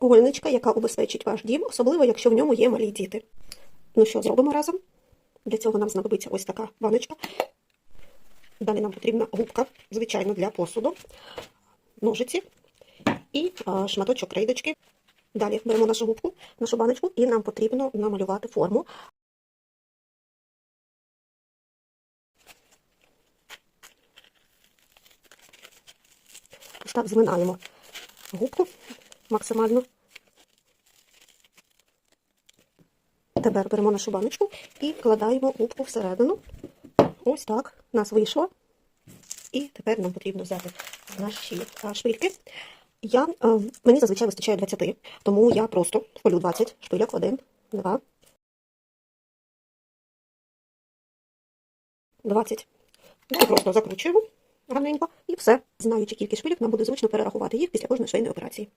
гольничка, яка убезпечить ваш дім, особливо, якщо в ньому є малі діти. Ну що, зробимо разом? Для цього нам знадобиться ось така баночка. Далі нам потрібна губка, звичайно, для посуду, ножиці і шматочок крейдочки. Далі беремо нашу губку, нашу баночку, і нам потрібно намалювати форму. Ось так зминаємо губку максимально. Тепер беремо нашу баночку і вкладаємо губку всередину. Ось так у нас вийшло. І тепер нам потрібно взяти наші шпильки. Я, е, мені зазвичай вистачає 20, тому я просто вколю 20 шпильок. 1, 2, 20. Далі просто закручуємо гарненько і все. Знаючи кількість шпильок, нам буде зручно перерахувати їх після кожної швейної операції.